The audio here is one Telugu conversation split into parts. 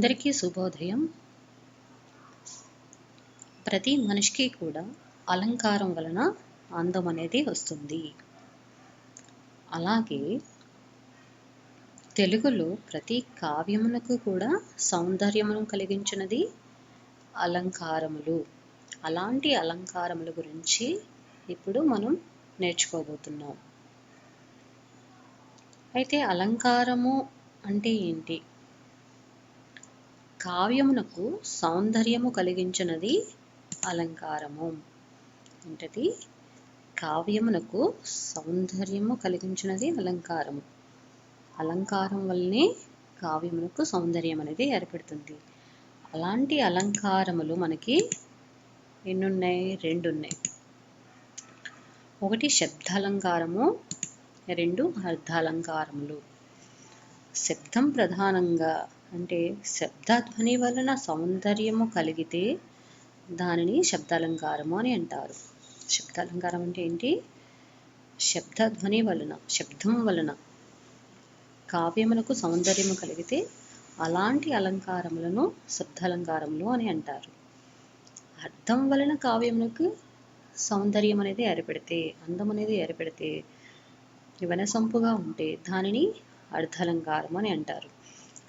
అందరికీ శుభోదయం. ప్రతి మనిషికి కూడా అలంకారం వలన అందం అనేది వస్తుంది. అలాగే తెలుగులో ప్రతి కావ్యమునకు కూడా సౌందర్యమును కలిగించినది అలంకారములు. అలాంటి అలంకారముల గురించి ఇప్పుడు మనం నేర్చుకోబోతున్నాం. అయితే అలంకారము అంటే ఏంటి? కావ్యమునకు సౌందర్యము కలిగించినది అలంకారము. ఏంటది? కావ్యమునకు సౌందర్యము కలిగించినది అలంకారము. అలంకారం వల్లనే కావ్యమునకు సౌందర్యం అనేది ఏర్పడుతుంది. అలాంటి అలంకారములు మనకి ఎన్నున్నాయి? రెండు ఉన్నాయి ఒకటి శబ్దాలంకారము రెండు అర్థాలంకారములు. శబ్దం ప్రధానంగా అంటే శబ్దధ్వని వలన సౌందర్యము కలిగితే దానిని శబ్దాలంకారము అని అంటారు. శబ్దాలంకారం అంటే ఏంటి? శబ్దధ్వని వలన శబ్దం వలన కావ్యములకు సౌందర్యము కలిగితే అలాంటి అలంకారములను శబ్దాలంకారములు అని అంటారు. అర్థం వలన కావ్యములకు సౌందర్యం అనేది ఏర్పడితే అందం అనేది ఏర్పడితే వినసొంపుగా ఉంటే దానిని అర్థాలంకారం అని అంటారు.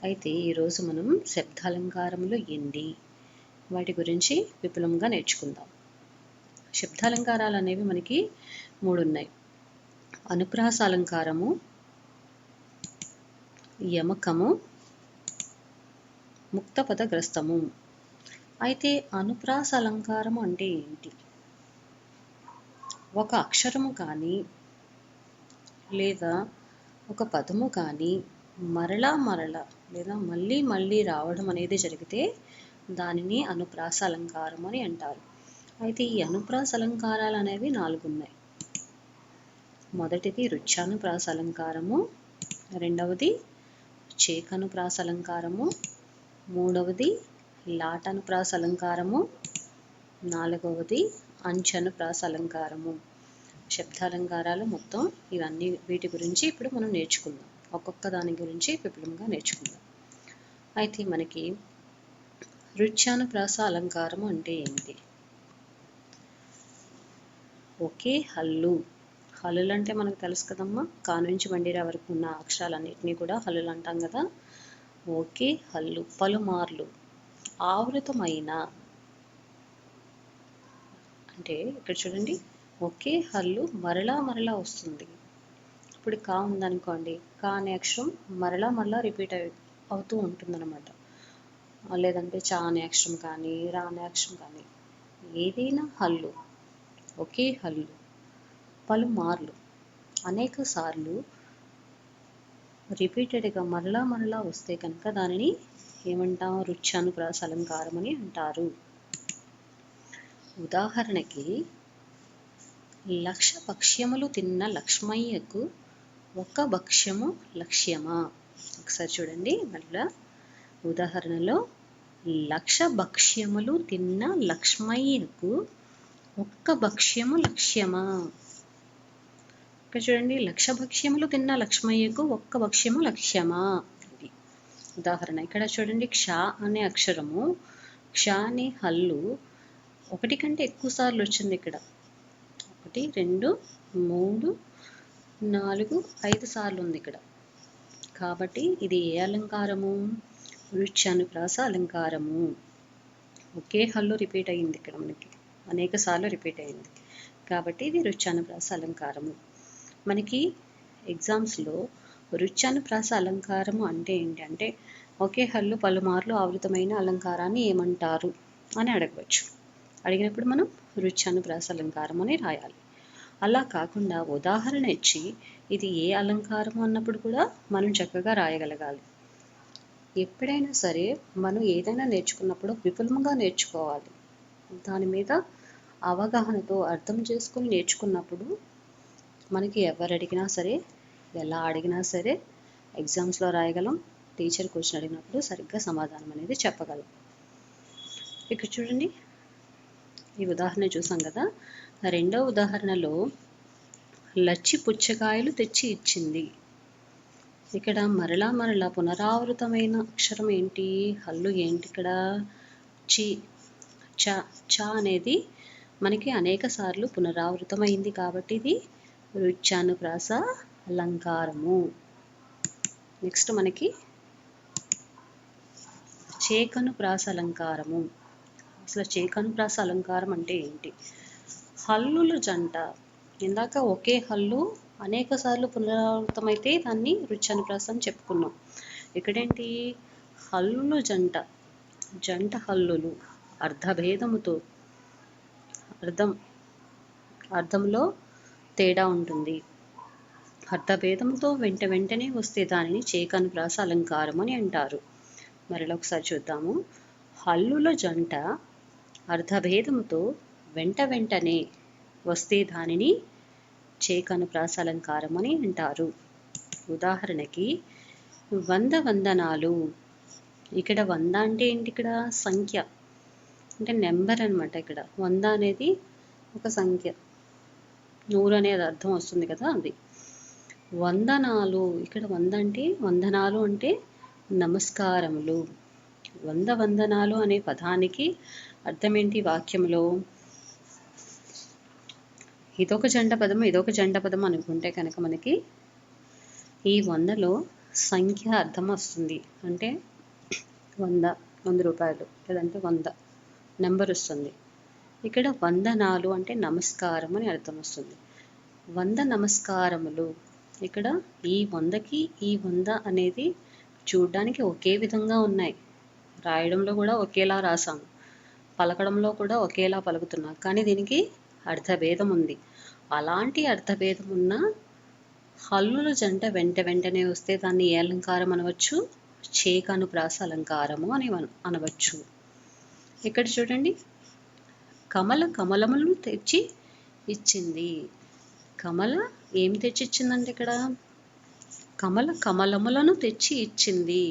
అయితే ఈరోజు మనం శబ్దాలంకారములు ఏంటి? వాటి గురించి విపులంగా నేర్చుకుందాం. శబ్దాలంకారాలు అనేవి మనకి మూడు ఉన్నాయి అనుప్రాస అలంకారము యమకము ముక్తపదగ్రస్తము. అయితే అనుప్రాస అలంకారము అంటే ఏంటి? ఒక అక్షరము కానీ లేదా ఒక పదము కానీ మరలా మరలా లేదా మళ్ళీ మళ్ళీ రావడం అనేది జరిగితే దానిని అనుప్రాస అలంకారం అని అంటారు. అయితే ఈ అనుప్రాస అలంకారాలు అనేవి నాలుగు ఉన్నాయి మొదటిది రుచ్యానుప్రాస అలంకారము రెండవది చేకనుప్రాస అలంకారము మూడవది లాటనుప్రాస అలంకారము నాలుగవది అంచనుప్రాస అలంకారము శబ్దాలంకారాలు మొత్తం ఇవన్నీ వీటి గురించి ఇప్పుడు మనం నేర్చుకుందాం. ఒక్కొక్క దాని గురించి విపులంగా నేర్చుకుందాం. అయితే మనకి రుచ్యానుప్రాస అలంకారం అంటే ఏంటి? ఒకే హల్లు. హల్లులు అంటే మనకు తెలుసు కదమ్మా? కా నుంచి బండిరా వరకు ఉన్న అక్షరాలన్నింటినీ కూడా హల్లులు అంటాం కదా? ఒకే హల్లు. పలుమార్లు. ఆవృతమైన. అంటే ఇక్కడ చూడండి. ఒకే హల్లు మరలా మరలా వస్తుంది. ఇప్పుడు కా ఉందనుకోండి కా అనే అక్షరం మరలా మరలా రిపీట్ అవుతూ ఉంటుందన్నమాట. లేదంటే చా అనే అక్షరం కానీ రా అనే అక్షరం కానీ ఏదైనా హల్లు ఒకే హల్లు పలుమార్లు అనేక సార్లు రిపీటెడ్గా మరలా మరలా వస్తే కనుక దానిని ఏమంటాం? రుచ్యానుప్రాస అలంకారం అని అంటారు. ఉదాహరణకి లక్ష పక్ష్యములు తిన్న లక్ష్మయ్యకు ఒక భక్ష్యము లక్ష్యమా? ఒకసారి చూడండి. మళ్ళా ఉదాహరణలో లక్ష భక్ష్యములు తిన్న లక్ష్మయ్యకు ఒక్క భక్ష్యము లక్ష్యమా? ఇక్కడ చూడండి. లక్ష భక్ష్యములు తిన్న లక్ష్మయ్యకు ఒక్క భక్ష్యము లక్ష్యమా? ఇది ఉదాహరణ. ఇక్కడ చూడండి. క్ష అనే అక్షరము క్ష అనే హల్లు ఒకటి కంటే ఎక్కువ సార్లు వచ్చింది ఇక్కడ. ఒకటి రెండు మూడు నాలుగు ఐదు సార్లు ఉంది ఇక్కడ. కాబట్టి ఇది ఏ అలంకారము? వృక్షానుప్రాస అలంకారము. ఒకే హల్లు రిపీట్ అయ్యింది ఇక్కడ మనకి. అనేక సార్లు రిపీట్ అయింది. కాబట్టి ఇది వృక్షానుప్రాస అలంకారము. మనకి ఎగ్జామ్స్లో వృక్షానుప్రాస అలంకారము అంటే ఏంటంటే ఒకే హల్లు పలుమార్లు ఆవృతమైన అలంకారాన్ని ఏమంటారు? అని అడగవచ్చు. అడిగినప్పుడు మనం వృక్షానుప్రాస అలంకారం అని రాయాలి. అలా కాకుండా ఉదాహరణ ఇచ్చి ఇది ఏ అలంకారం అన్నప్పుడు కూడా మనం చక్కగా రాయగలగాలి. ఎప్పుడైనా సరే మనం ఏదైనా నేర్చుకున్నప్పుడు విపులంగా నేర్చుకోవాలి. దాని మీద అవగాహనతో అర్థం చేసుకుని నేర్చుకున్నప్పుడు మనకి ఎవరు అడిగినా సరే ఎలా అడిగినా సరే ఎగ్జామ్స్లో రాయగలం. టీచర్ క్వశ్చన్ అడిగినప్పుడు సరిగ్గా సమాధానం అనేది చెప్పగలం. ఇక్కడ చూడండి ఈ ఉదాహరణ చూసాం కదా. రెండో ఉదాహరణలో లచ్చి పుచ్చకాయలు తెచ్చి ఇచ్చింది. ఇక్కడ మరలా మరలా పునరావృతమైన అక్షరం ఏంటి? హల్లు ఏంటి ఇక్కడ చి చ చ అనేది మనకి అనేక సార్లు పునరావృతమైంది కాబట్టి ఇది రుచ్యానుప్రాస అలంకారము. నెక్స్ట్ మనకి చేకను ప్రాస అలంకారము. అసలు చేకను ప్రాస అలంకారం అంటే ఏంటి? హల్లుల జంట. ఇందాక ఒకే హల్లు అనేక సార్లు పునరావృతమైతే దాన్ని రుచి అని చెప్పుకున్నాం. ఇక్కడేంటి? హల్లుల జంట. జంట హల్లులు. అర్ధభేదముతో అర్థం అర్థంలో తేడా ఉంటుంది. అర్ధభేదంతో వెంట వెంటనే వస్తే దానిని చేకనుప్రాస అలంకారం అని అంటారు. మరలా ఒకసారి చూద్దాము. హల్లుల జంట అర్ధభేదముతో వెంట వెంటనే వస్తే దానిని చేకను అలంకారం అని అంటారు. ఉదాహరణకి వంద వందనాలు. ఇక్కడ వంద అంటే ఏంటి ఇక్కడ? సంఖ్య. అంటే నెంబర్ అన్నమాట ఇక్కడ. వంద అనేది ఒక సంఖ్య. నూరు అనేది అర్థం వస్తుంది కదా అది. వందనాలు. ఇక్కడ వంద అంటే వందనాలు అంటే నమస్కారములు. వంద వందనాలు అనే పదానికి అర్థమేంటి వాక్యంలో? ఇదొక జంట పదం ఇదొక జంట పదం అనుకుంటే కనుక మనకి ఈ వందలో సంఖ్య అర్థం వస్తుంది. అంటే వంద వంద రూపాయలు లేదంటే వంద నెంబర్ వస్తుంది. ఇక్కడ వందనాలు అంటే నమస్కారం అని అర్థం వస్తుంది. వంద నమస్కారములు ఇక్కడ ఈ వందకి ఈ వంద అనేది చూడ్డానికి ఒకే విధంగా ఉన్నాయి. రాయడంలో కూడా ఒకేలా రాసాము పలకడంలో కూడా ఒకేలా పలుకుతున్నాం. కానీ దీనికి అర్థభేదం ఉంది. అలాంటి అర్థభేదం ఉన్న హల్లుల జంట వెంట వెంటనే వస్తే దాన్ని ఏ అలంకారం అనవచ్చు? చేకనుప్రాస అలంకారము అని అనవచ్చు. ఇక్కడ చూడండి. కమల కమలములను తెచ్చి ఇచ్చింది. కమల ఏం తెచ్చి ఇచ్చిందంటే ఇక్కడ? కమల కమలములను తెచ్చి ఇచ్చింది.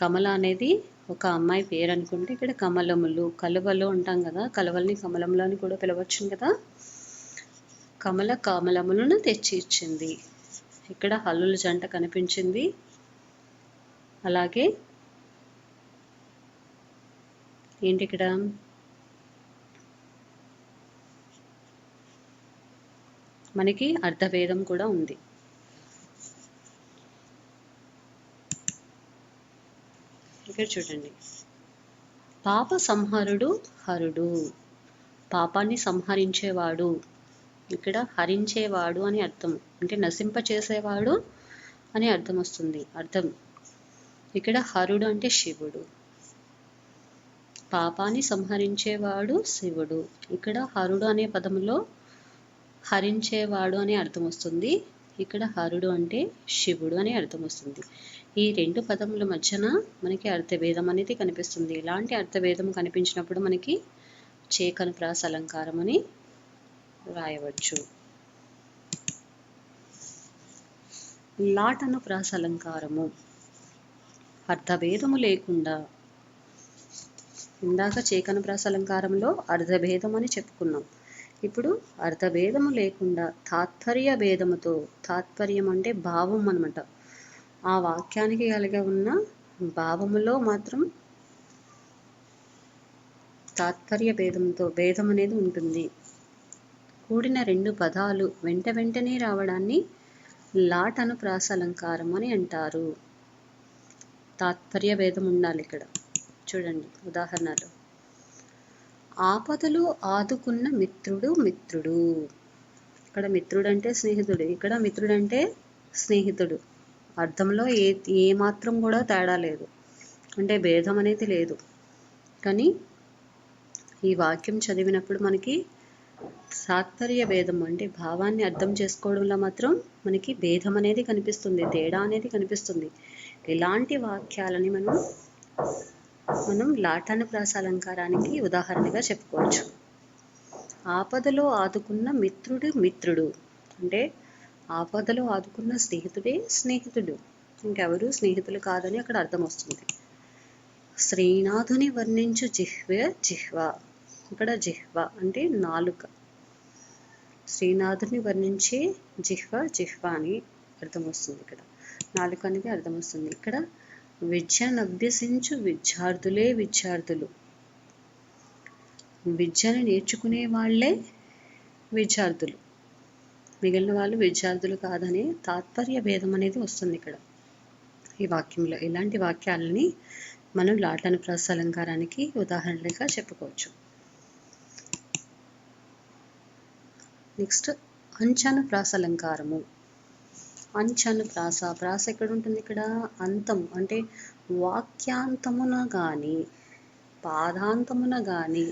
కమల అనేది ఒక అమ్మాయి పేరు అనుకుంటే ఇక్కడ కమలములు కలువలు అంటాం కదా. కలువల్ని కమలములు అని కూడా పిలవచ్చు కదా. కమల కామలములను తెచ్చి ఇచ్చింది ఇక్కడ హల్లుల జంట కనిపించింది. అలాగే ఏంటి ఇక్కడ? మనకి అర్ధవేదం కూడా ఉంది. ఇక్కడ చూడండి. పాప సంహరుడు హరుడు. పాపాన్ని సంహరించేవాడు. ఇక్కడ హరించేవాడు అని అర్థం. అంటే నశింప చేసేవాడు అని అర్థం వస్తుంది. అర్థం. ఇక్కడ హరుడు అంటే శివుడు. పాపాన్ని సంహరించేవాడు శివుడు. ఇక్కడ హరుడు అనే పదంలో హరించేవాడు అని అర్థం వస్తుంది. ఇక్కడ హరుడు అంటే శివుడు అని అర్థం వస్తుంది. ఈ రెండు పదముల మధ్యన మనకి అర్థభేదం అనేది కనిపిస్తుంది. ఇలాంటి అర్థభేదం కనిపించినప్పుడు మనకి చేకను ప్రాస అలంకారం అని రాయవచ్చు. లాటను ప్రాసలంకారము. అర్థభేదము లేకుండా ఇందాక చేకను ప్రాసలంకారంలో అర్థభేదం అర్ధభేదం అని చెప్పుకున్నాం. ఇప్పుడు అర్ధభేదము లేకుండా తాత్పర్య భేదముతో తాత్పర్యం అంటే భావం అనమాట ఆ వాక్యానికి కలిగి ఉన్న భావములో మాత్రం తాత్పర్య భేదంతో భేదం అనేది ఉంటుంది. కూడిన రెండు పదాలు వెంట వెంటనే రావడాన్ని లాట్ అను అలంకారం అని అంటారు. తాత్పర్య భేదం ఉండాలి ఇక్కడ. చూడండి ఉదాహరణలు. ఆపదలు ఆదుకున్న మిత్రుడు మిత్రుడు. ఇక్కడ మిత్రుడు అంటే స్నేహితుడు. ఇక్కడ మిత్రుడు అంటే స్నేహితుడు. అర్థంలో ఏ ఏ మాత్రం కూడా తేడా లేదు. అంటే భేదం అనేది లేదు. కానీ ఈ వాక్యం చదివినప్పుడు మనకి తాత్పర్య భేదం అంటే భావాన్ని అర్థం చేసుకోవడంలో మాత్రం మనకి భేదం అనేది కనిపిస్తుంది తేడా అనేది కనిపిస్తుంది. ఇలాంటి వాక్యాలని మనం మనం లాటాను ప్రాసాలంకారానికి ఉదాహరణగా చెప్పుకోవచ్చు. ఆపదలో ఆదుకున్న మిత్రుడు మిత్రుడు అంటే ఆపదలో ఆదుకున్న స్నేహితుడే స్నేహితుడు. ఇంకెవరు స్నేహితులు కాదని అక్కడ అర్థం వస్తుంది. శ్రీనాథుని వర్ణించు జిహ్వ జిహ్వ. ఇక్కడ జిహ్వ అంటే నాలుక. శ్రీనాథుని వర్ణించే జిహ్వ జిహ్వ అని అర్థం వస్తుంది ఇక్కడ. నాలుక అనేది అర్థం వస్తుంది ఇక్కడ విద్యను అభ్యసించు విద్యార్థులే విద్యార్థులు. విద్యను నేర్చుకునే వాళ్ళే విద్యార్థులు. మిగిలిన వాళ్ళు విద్యార్థులు కాదనే తాత్పర్య భేదం అనేది వస్తుంది ఇక్కడ. ఈ వాక్యంలో ఇలాంటి వాక్యాలని మనం లాటన ప్రాస అలంకారానికి ఉదాహరణలుగా చెప్పుకోవచ్చు. నెక్స్ట్ అంచను ప్రాస అలంకారము. అంచను ప్రాస. ప్రాస ఎక్కడ ఉంటుంది ఇక్కడ? అంతం. అంటే వాక్యాంతమున కానీ పాదాంతమున కానీ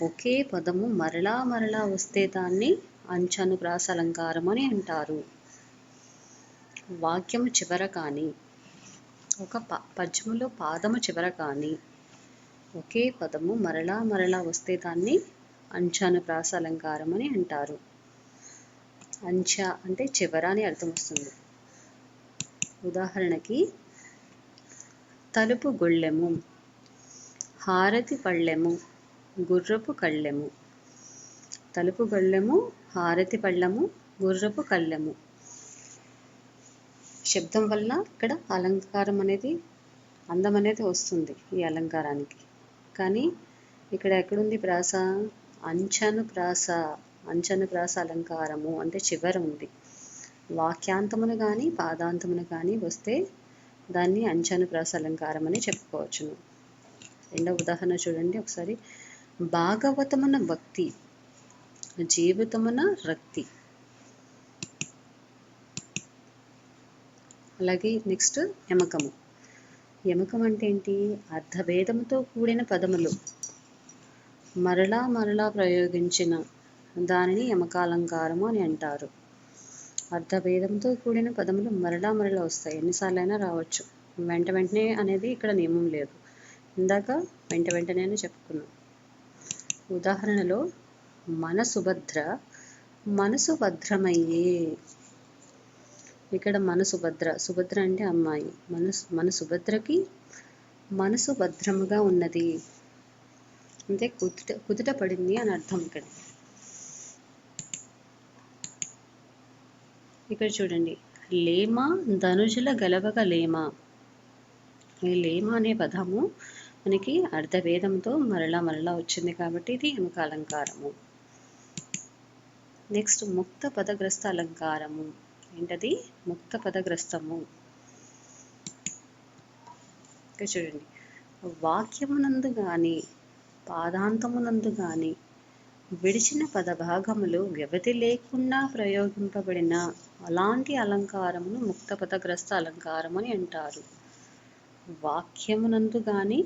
ఒకే పదము మరలా మరలా వస్తే దాన్ని అంచను ప్రాస అలంకారం అని అంటారు. వాక్యము చివర కానీ ఒక ప పద్యములో పాదము చివర కానీ ఒకే పదము మరలా మరలా వస్తే దాన్ని అంచాను ప్రాస అలంకారం అని అంటారు. అంచ అంటే చివర అని అర్థం వస్తుంది. ఉదాహరణకి తలుపు గొళ్ళెము హారతి పళ్ళెము గుర్రపు కళ్ళెము. తలుపు గొళ్ళెము హారతి పళ్ళెము గుర్రపు కళ్ళెము. శబ్దం వల్ల ఇక్కడ అలంకారం అనేది అందం అనేది వస్తుంది ఈ అలంకారానికి. కానీ ఇక్కడ ఎక్కడుంది ప్రాస? అంచను ప్రాస అంచను ప్రాస అలంకారము అంటే చివర ఉంది. వాక్యాంతమును కానీ పాదాంతమును కానీ వస్తే దాన్ని అంచను ప్రాస అలంకారం అని చెప్పుకోవచ్చును. రెండవ ఉదాహరణ చూడండి ఒకసారి. భాగవతమున భక్తి జీవితమున రక్తి. అలాగే నెక్స్ట్ యమకము. యమకం అంటే ఏంటి? అర్ధభేదముతో కూడిన పదములు. మరలా మరలా ప్రయోగించిన దానిని యమకాలంకారము అని అంటారు. అర్ధభేదంతో కూడిన పదములు మరలా మరలా వస్తాయి. ఎన్నిసార్లైనా రావచ్చు. వెంట వెంటనే అనేది ఇక్కడ నియమం లేదు. ఇందాక వెంట వెంటనే అని చెప్పుకున్నాం. ఉదాహరణలో మన సుభద్ర మనసు భద్రమయ్యే ఇక్కడ మన సుభద్ర సుభద్ర అంటే అమ్మాయి. మనసు మన సుభద్రకి మనసు భద్రముగా ఉన్నది. అంటే కుదుట కుదుట పడింది అని అర్థం ఇక్కడ. ఇక్కడ చూడండి. లేమ ధనుజుల గలవక లేమ. ఈ లేమ అనే పదము మనకి అర్ధభేదంతో మరలా మరలా వచ్చింది కాబట్టి ఇది ఎముక అలంకారము. నెక్స్ట్ ముక్త పదగ్రస్త అలంకారము. ఏంటది? ముక్త పదగ్రస్తము. ఇక్కడ చూడండి. వాక్యమునందు కానీ పాదాంతమునందు గాని విడిచిన పదభాగములు వ్యవధి లేకుండా ప్రయోగింపబడిన అలాంటి అలంకారమును ముక్త పదగ్రస్త అలంకారం అని అంటారు. వాక్యమునందు గాని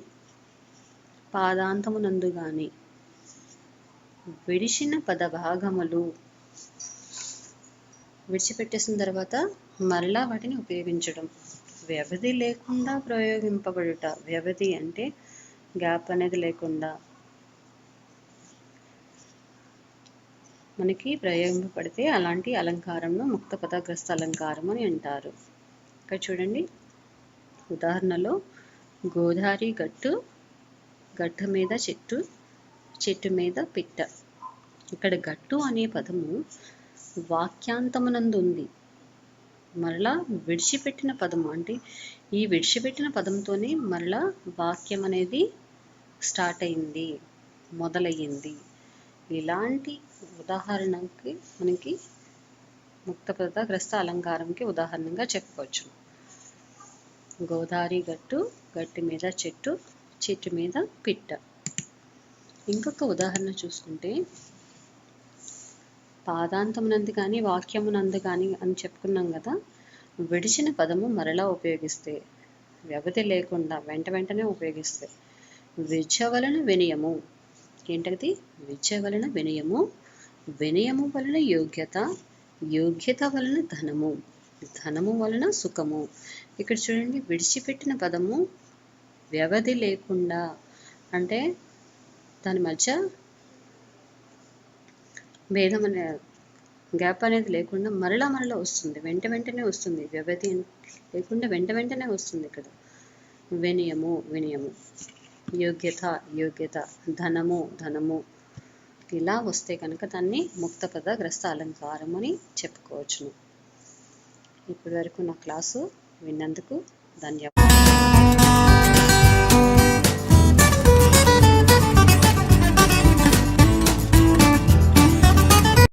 పాదాంతమునందు గాని విడిచిన పదభాగములు విడిచిపెట్టేసిన తర్వాత మరలా వాటిని ఉపయోగించడం. వ్యవధి లేకుండా ప్రయోగింపబడుట. వ్యవధి అంటే గ్యాప్ అనేది లేకుండా మనకి ప్రయోగింపబడితే అలాంటి అలంకారంను ముక్త పదగ్రస్త అలంకారం అని అంటారు. ఇక్కడ చూడండి. ఉదాహరణలో గోదావరి గట్టు గట్టు మీద చెట్టు చెట్టు మీద పిట్ట. ఇక్కడ గట్టు అనే పదము వాక్యాంతమునందు ఉంది మరలా విడిచిపెట్టిన పదము అంటే ఈ విడిచిపెట్టిన పదంతోనే మరలా వాక్యం అనేది స్టార్ట్ అయింది మొదలయ్యింది. ఇలాంటి ఉదాహరణకి మనకి ముక్తపద గ్రస్త అలంకారంకి ఉదాహరణగా చెప్పుకోవచ్చు. గోదావరి గట్టు గట్టి మీద చెట్టు చెట్టు మీద పిట్ట. ఇంకొక ఉదాహరణ చూసుకుంటే పాదాంతమునందు కానీ వాక్యమునందు కానీ అని చెప్పుకున్నాం కదా విడిచిన పదము మరలా ఉపయోగిస్తే వ్యవధి లేకుండా వెంట వెంటనే ఉపయోగిస్తే విద్య వలన వినయము. ఏంటది? విద్య వలన వినయము. వినయము వలన యోగ్యత యోగ్యత వలన ధనము. ధనము వలన సుఖము. ఇక్కడ చూడండి విడిచిపెట్టిన పదము వ్యవధి లేకుండా అంటే దాని మధ్య భేదం అనే గ్యాప్ అనేది లేకుండా మరలా మరలా వస్తుంది. వెంట వెంటనే వస్తుంది. వ్యవధి లేకుండా వెంట వెంటనే వస్తుంది ఇక్కడ. వినయము వినయము. యోగ్యత యోగ్యత ధనము ధనము ఇలా వస్తే కనుక దాన్ని ముక్త పద గ్రస్త అలంకారం అని చెప్పుకోవచ్చును. ఇప్పటి వరకు నా క్లాసు విన్నందుకు ధన్యవాదాలు.